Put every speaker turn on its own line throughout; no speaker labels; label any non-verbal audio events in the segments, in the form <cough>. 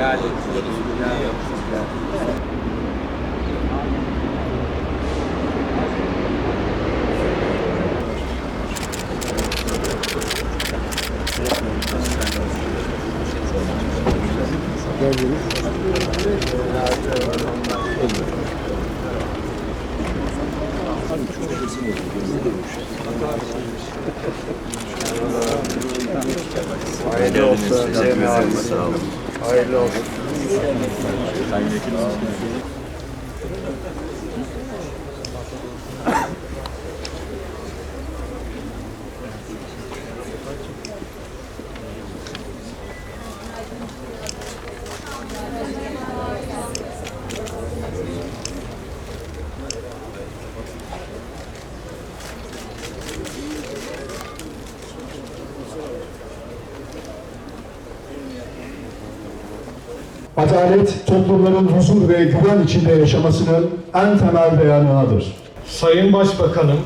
Yani,
Hayırlı Hayırlı olsun.
Adalet toplumların huzur ve güven içinde yaşamasının en temel dayanağıdır.
Sayın Başbakanım,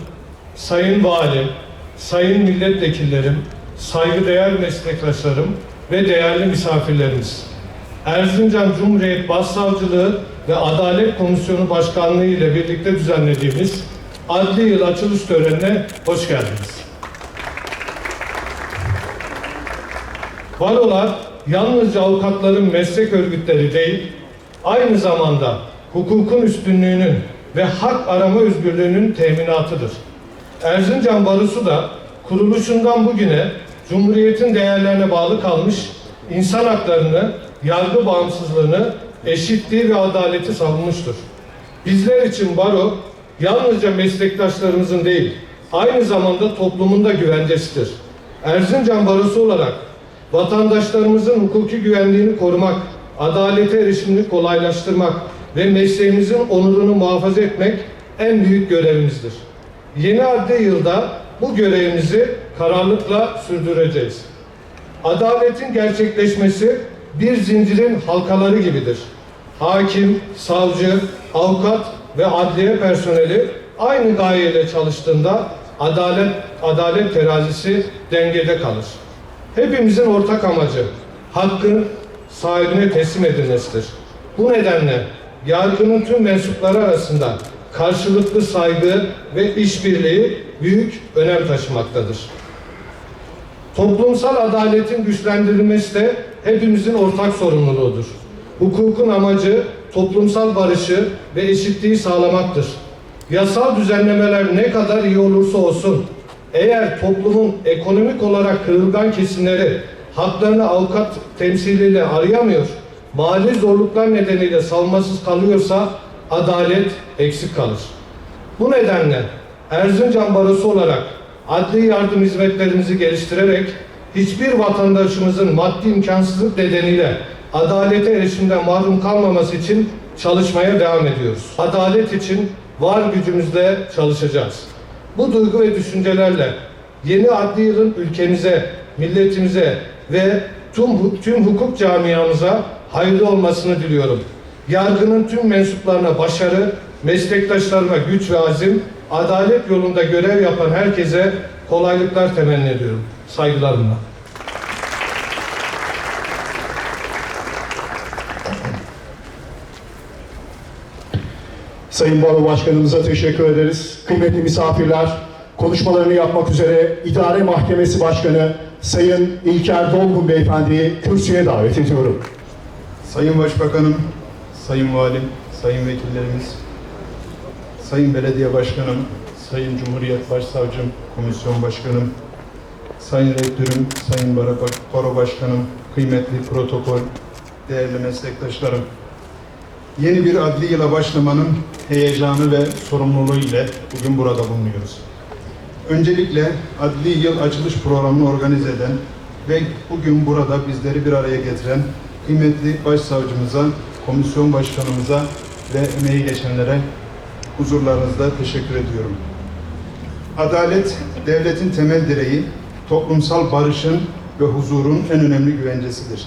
Sayın Valim, Sayın Milletvekillerim, saygıdeğer meslektaşlarım ve değerli misafirlerimiz. Erzincan Cumhuriyet Başsavcılığı ve Adalet Komisyonu Başkanlığı ile birlikte düzenlediğimiz adli yıl açılış törenine hoş geldiniz. Barolar yalnızca avukatların meslek örgütleri değil, aynı zamanda hukukun üstünlüğünün ve hak arama özgürlüğünün teminatıdır. Erzincan Barosu da kuruluşundan bugüne Cumhuriyet'in değerlerine bağlı kalmış, insan haklarını, yargı bağımsızlığını, eşitliği ve adaleti savunmuştur. Bizler için baro yalnızca meslektaşlarımızın değil, aynı zamanda toplumun da güvencesidir. Erzincan Barosu olarak vatandaşlarımızın hukuki güvenliğini korumak, adalete erişimini kolaylaştırmak ve mesleğimizin onurunu muhafaza etmek en büyük görevimizdir. Yeni adli yılda bu görevimizi kararlılıkla sürdüreceğiz. Adaletin gerçekleşmesi bir zincirin halkaları gibidir. Hakim, savcı, avukat ve adliye personeli aynı gayeyle çalıştığında adalet adalet terazisi dengede kalır. Hepimizin ortak amacı hakkın sahibine teslim edilmesidir. Bu nedenle yargının tüm mensupları arasında karşılıklı saygı ve işbirliği büyük önem taşımaktadır. Toplumsal adaletin güçlendirilmesi de hepimizin ortak sorumluluğudur. Hukukun amacı toplumsal barışı ve eşitliği sağlamaktır. Yasal düzenlemeler ne kadar iyi olursa olsun, eğer toplumun ekonomik olarak kırılgan kesimleri haklarını avukat temsiliyle arayamıyor, mali zorluklar nedeniyle savunmasız kalıyorsa adalet eksik kalır. Bu nedenle Erzincan Barosu olarak adli yardım hizmetlerimizi geliştirerek hiçbir vatandaşımızın maddi imkansızlık nedeniyle adalete erişimden mahrum kalmaması için çalışmaya devam ediyoruz. Adalet için var gücümüzle çalışacağız. Bu duygu ve düşüncelerle yeni adli yılın ülkemize, milletimize ve tüm, tüm hukuk camiamıza hayırlı olmasını diliyorum. Yargının tüm mensuplarına başarı, meslektaşlarıma güç ve azim, adalet yolunda görev yapan herkese kolaylıklar temenni ediyorum. Saygılarımla.
Sayın Baro Başkanımıza teşekkür ederiz. Kıymetli misafirler, konuşmalarını yapmak üzere İdare Mahkemesi Başkanı Sayın İlker Dolgun Beyefendi'yi kürsüye davet ediyorum.
Sayın Başbakanım, Sayın Valim, Sayın Vekillerimiz, Sayın Belediye Başkanım, Sayın Cumhuriyet Başsavcım, Komisyon Başkanım, Sayın Rektörüm, Sayın Baro Başkanım, kıymetli protokol, değerli meslektaşlarım. Yeni bir adli yıla başlamanın heyecanı ve sorumluluğu ile bugün burada bulunuyoruz. Öncelikle adli yıl açılış programını organize eden ve bugün burada bizleri bir araya getiren kıymetli başsavcımıza, komisyon başkanımıza ve emeği geçenlere huzurlarınızda teşekkür ediyorum. Adalet, devletin temel direği, toplumsal barışın ve huzurun en önemli güvencesidir.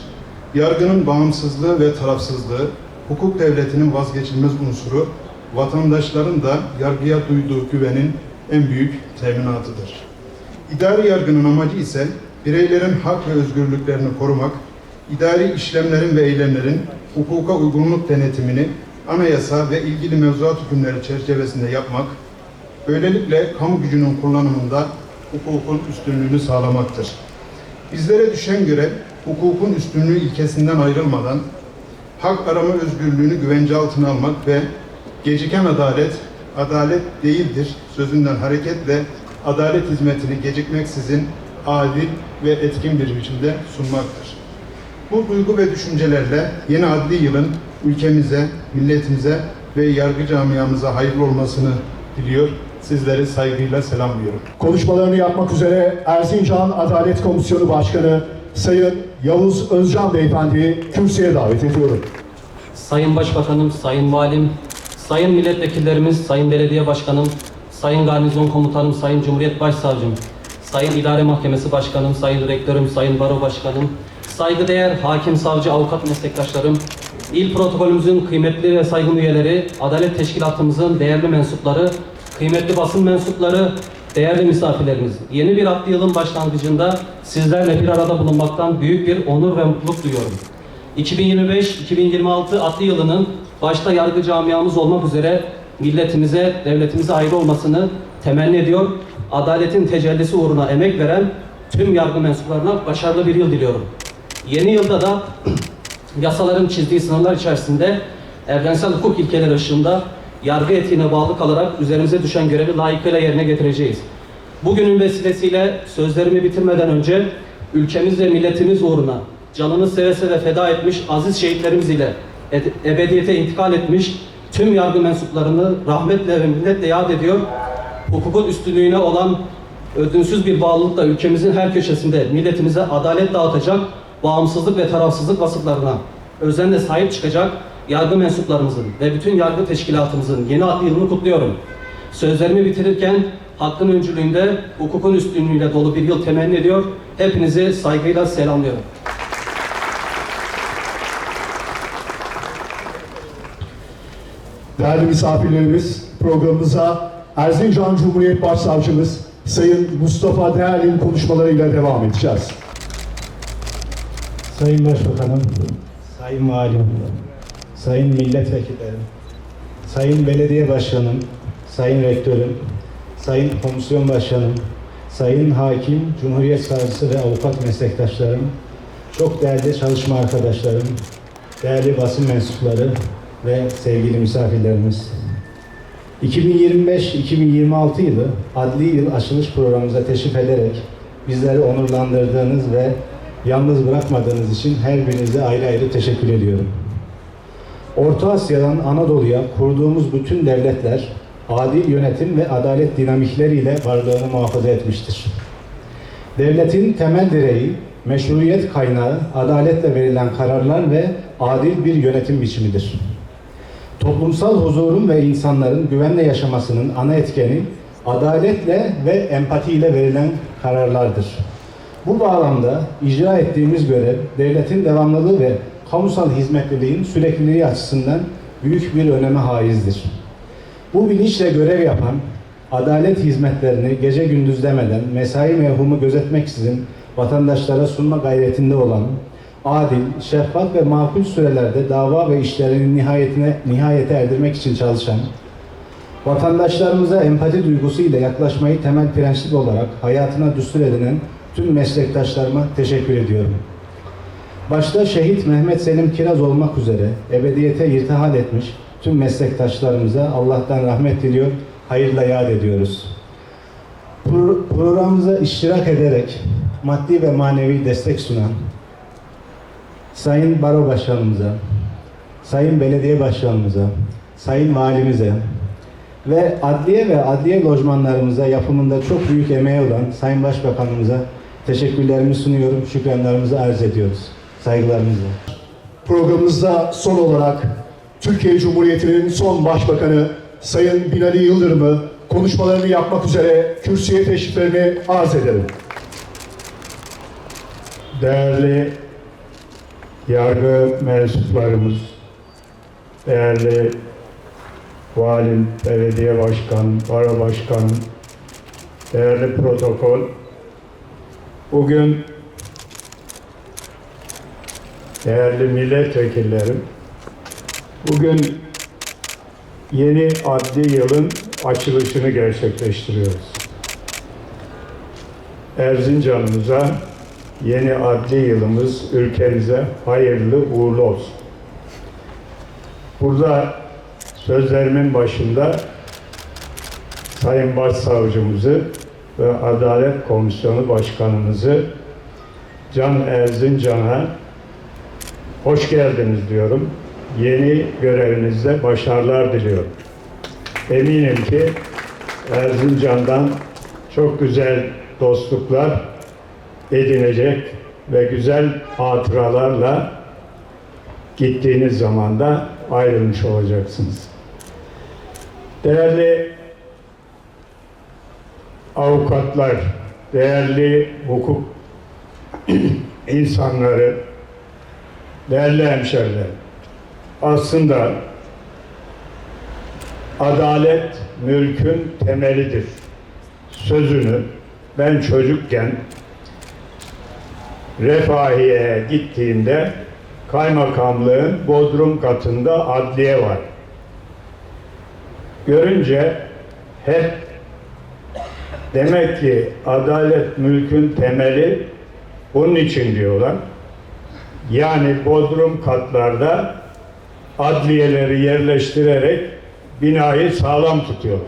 Yargının bağımsızlığı ve tarafsızlığı, hukuk devletinin vazgeçilmez unsuru, vatandaşların da yargıya duyduğu güvenin en büyük teminatıdır. İdari yargının amacı ise bireylerin hak ve özgürlüklerini korumak, idari işlemlerin ve eylemlerin hukuka uygunluk denetimini anayasa ve ilgili mevzuat hükümleri çerçevesinde yapmak, böylelikle kamu gücünün kullanımında hukukun üstünlüğünü sağlamaktır. Bizlere düşen görev, hukukun üstünlüğü ilkesinden ayrılmadan hak arama özgürlüğünü güvence altına almak ve geciken adalet, adalet değildir sözünden hareketle adalet hizmetini gecikmeksizin adil ve etkin bir biçimde sunmaktır. Bu duygu ve düşüncelerle yeni adli yılın ülkemize, milletimize ve yargı camiamıza hayırlı olmasını diliyor. Sizleri saygıyla selamlıyorum.
Konuşmalarını yapmak üzere Erzincan Adalet Komisyonu Başkanı Sayın Yavuz Özcan Beyefendi'yi kürsüye davet ediyorum.
Sayın Başbakanım, Sayın Valim, Sayın Milletvekillerimiz, Sayın Belediye Başkanım, Sayın Garnizon Komutanım, Sayın Cumhuriyet Başsavcım, Sayın İdare Mahkemesi Başkanım, Sayın Rektörüm, Sayın Baro Başkanım, saygıdeğer hakim, savcı, avukat meslektaşlarım, il protokolümüzün kıymetli ve saygın üyeleri, Adalet Teşkilatımızın değerli mensupları, kıymetli basın mensupları, değerli misafirlerimiz. Yeni bir adli yılın başlangıcında sizlerle bir arada bulunmaktan büyük bir onur ve mutluluk duyuyorum. 2025-2026 adli yılının başta yargı camiamız olmak üzere milletimize, devletimize hayırlı olmasını temenni ediyor. Adaletin tecellisi uğruna emek veren tüm yargı mensuplarına başarılı bir yıl diliyorum. Yeni yılda da <clears throat> yasaların çizdiği sınırlar içerisinde evrensel hukuk ilkeleri ışığında yargı etiğine bağlı kalarak üzerimize düşen görevi layıkıyla yerine getireceğiz. Bugünün vesilesiyle sözlerimi bitirmeden önce ülkemiz ve milletimiz uğruna canını seve seve feda etmiş aziz şehitlerimiz ile ed- ebediyete intikal etmiş tüm yargı mensuplarını rahmetle ve minnetle yad ediyor. Hukukun üstünlüğüne olan ödünsüz bir bağlılıkla ülkemizin her köşesinde milletimize adalet dağıtacak, bağımsızlık ve tarafsızlık vasıflarına özenle sahip çıkacak yargı mensuplarımızın ve bütün yargı teşkilatımızın yeni adlı yılını kutluyorum. Sözlerimi bitirirken hakkın öncülüğünde, hukukun üstünlüğüyle dolu bir yıl temenni ediyor. Hepinizi saygıyla selamlıyorum.
Değerli misafirlerimiz, programımıza Erzincan Cumhuriyet Başsavcımız Sayın Mustafa Değerli'nin konuşmalarıyla devam edeceğiz.
Sayın Başbakanım, Sayın Valim, Sayın Milletvekillerim, Sayın Belediye Başkanım, Sayın Rektörüm, Sayın Komisyon Başkanım, Sayın Hakim, Cumhuriyet Savcısı ve avukat meslektaşlarım, çok değerli çalışma arkadaşlarım, değerli basın mensupları ve sevgili misafirlerimiz. 2025-2026 yılı adli yıl açılış programımıza teşrif ederek bizleri onurlandırdığınız ve yalnız bırakmadığınız için her birinize ayrı ayrı teşekkür ediyorum. Orta Asya'dan Anadolu'ya kurduğumuz bütün devletler adil yönetim ve adalet dinamikleriyle varlığını muhafaza etmiştir. Devletin temel direği, meşruiyet kaynağı, adaletle verilen kararlar ve adil bir yönetim biçimidir. Toplumsal huzurun ve insanların güvenle yaşamasının ana etkeni adaletle ve empatiyle verilen kararlardır. Bu bağlamda icra ettiğimiz görev devletin devamlılığı ve kamusal hizmetliliğin sürekliliği açısından büyük bir öneme haizdir. Bu bilinçle görev yapan, adalet hizmetlerini gece gündüz demeden mesai mevhumu gözetmeksizin vatandaşlara sunma gayretinde olan, adil, şeffaf ve makul sürelerde dava ve işlerini nihayetine nihayete erdirmek için çalışan, vatandaşlarımıza empati duygusuyla yaklaşmayı temel prensip olarak hayatına düstur edinen tüm meslektaşlarıma teşekkür ediyorum. Başta şehit Mehmet Selim Kiraz olmak üzere ebediyete irtihal etmiş tüm meslektaşlarımıza Allah'tan rahmet diliyor, hayırla yad ediyoruz. Pro- Programımıza iştirak ederek maddi ve manevi destek sunan Sayın Baro Başkanımıza, Sayın Belediye Başkanımıza, Sayın Valimize ve adliye ve adliye lojmanlarımıza yapımında çok büyük emeği olan Sayın Başbakanımıza teşekkürlerimi sunuyorum, şükranlarımızı arz ediyoruz. Saygılarımızla.
Programımızda son olarak Türkiye Cumhuriyeti'nin son başbakanı Sayın Binali Yıldırım'ı konuşmalarını yapmak üzere kürsüye teşriflerini arz ederim.
Değerli yargı mensuplarımız, değerli valim, belediye başkan, baro başkan, değerli protokol, bugün değerli milletvekillerim, bugün yeni adli yılın açılışını gerçekleştiriyoruz. Erzincan'ımıza yeni adli yılımız ülkemize hayırlı uğurlu olsun. Burada sözlerimin başında Sayın Başsavcımızı ve Adalet Komisyonu Başkanımızı Can Erzincan'a hoş geldiniz diyorum. Yeni görevinizde başarılar diliyorum. Eminim ki Erzincan'dan çok güzel dostluklar edinecek ve güzel hatıralarla gittiğiniz zaman da ayrılmış olacaksınız. Değerli avukatlar, değerli hukuk <clears throat> insanları, değerli hemşeriler, aslında adalet mülkün temelidir. Sözünü ben çocukken Refahiye'ye gittiğimde kaymakamlığın bodrum katında adliye var. Görünce hep demek ki adalet mülkün temeli bunun için diyorlar. Yani bodrum katlarda adliyeleri yerleştirerek binayı sağlam tutuyorlar.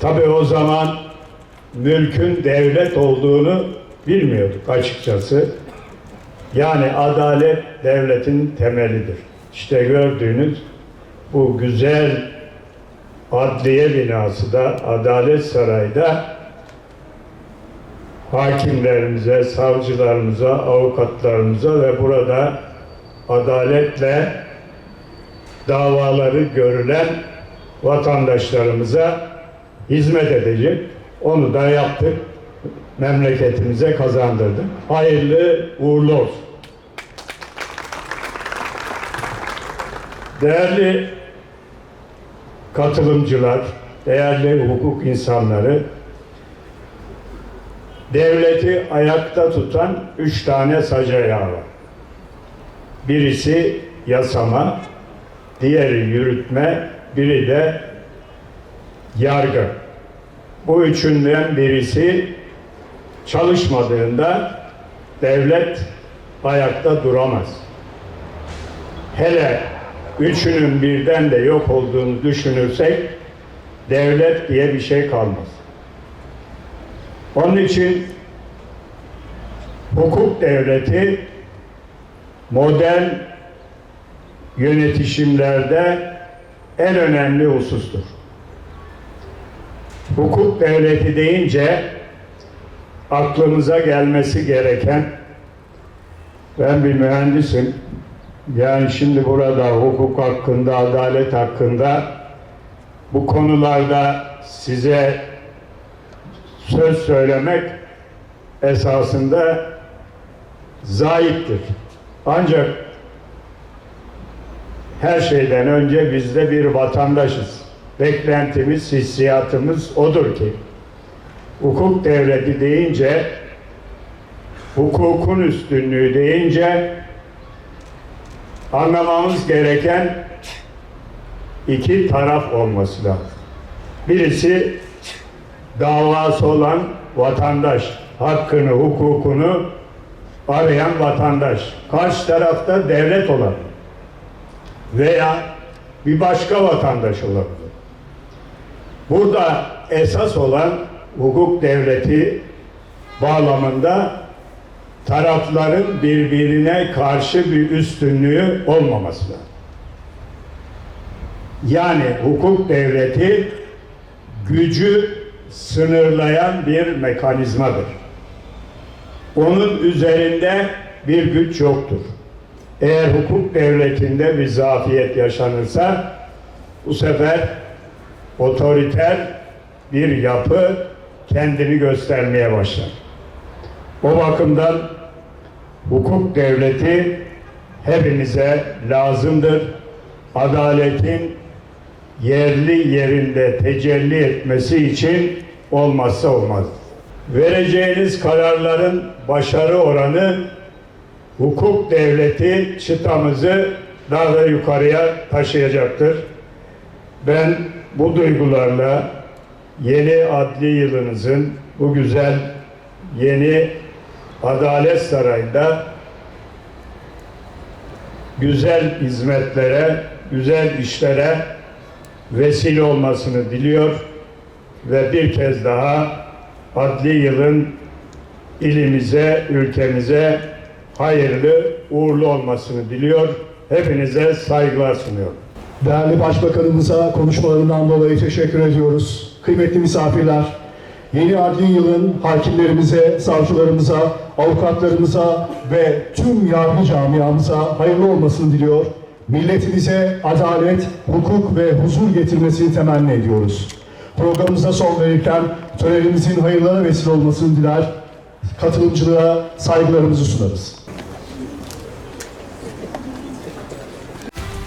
Tabi o zaman mülkün devlet olduğunu bilmiyorduk açıkçası. Yani adalet devletin temelidir. İşte gördüğünüz bu güzel adliye binası da Adalet Sarayı'da hakimlerimize, savcılarımıza, avukatlarımıza ve burada adaletle davaları görülen vatandaşlarımıza hizmet edecek. Onu da yaptık. Memleketimize kazandırdık. Hayırlı uğurlu olsun. Değerli katılımcılar, değerli hukuk insanları, devleti ayakta tutan üç tane sac ayağı var. Birisi yasama, diğeri yürütme, biri de yargı. Bu üçünden birisi çalışmadığında devlet ayakta duramaz. Hele üçünün birden de yok olduğunu düşünürsek devlet diye bir şey kalmaz. Onun için hukuk devleti modern yönetişimlerde en önemli husustur. Hukuk devleti deyince aklımıza gelmesi gereken ben bir mühendisim. Yani şimdi burada hukuk hakkında, adalet hakkında bu konularda size söz söylemek esasında zayıftır. Ancak her şeyden önce biz de bir vatandaşız. Beklentimiz, hissiyatımız odur ki hukuk devleti deyince hukukun üstünlüğü deyince anlamamız gereken iki taraf olması lazım. Birisi davası olan vatandaş, hakkını, hukukunu arayan vatandaş. Karşı tarafta devlet olan veya bir başka vatandaş olabilir. Burada esas olan hukuk devleti bağlamında tarafların birbirine karşı bir üstünlüğü olmaması lazım. Yani hukuk devleti gücü sınırlayan bir mekanizmadır. Onun üzerinde bir güç yoktur. Eğer hukuk devletinde bir zafiyet yaşanırsa bu sefer otoriter bir yapı kendini göstermeye başlar. O bakımdan hukuk devleti hepimize lazımdır. Adaletin yerli yerinde tecelli etmesi için olmazsa olmaz. Vereceğiniz kararların başarı oranı hukuk devleti çıtamızı daha da yukarıya taşıyacaktır. Ben bu duygularla yeni adli yılınızın bu güzel yeni Adalet Sarayı'nda güzel hizmetlere, güzel işlere vesile olmasını diliyor ve bir kez daha adli yılın ilimize, ülkemize hayırlı, uğurlu olmasını diliyor. Hepinize saygılar sunuyorum.
Değerli Başbakanımıza konuşmalarından dolayı teşekkür ediyoruz. Kıymetli misafirler, yeni adli yılın hakimlerimize, savcılarımıza, avukatlarımıza ve tüm yargı camiamıza hayırlı olmasını diliyor. Milletimize adalet, hukuk ve huzur getirmesini temenni ediyoruz. Programımıza son verirken törenimizin hayırlara vesile olmasını diler. Katılımcılığa saygılarımızı sunarız.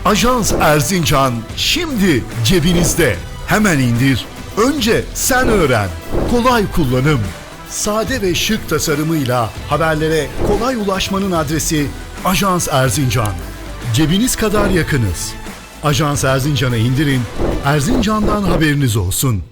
Ajans Erzincan şimdi cebinizde. Hemen indir. Önce sen öğren. Kolay kullanım. Sade ve şık tasarımıyla haberlere kolay ulaşmanın adresi Ajans Erzincan. Cebiniz kadar yakınız. Ajans Erzincan'ı indirin. Erzincan'dan haberiniz olsun.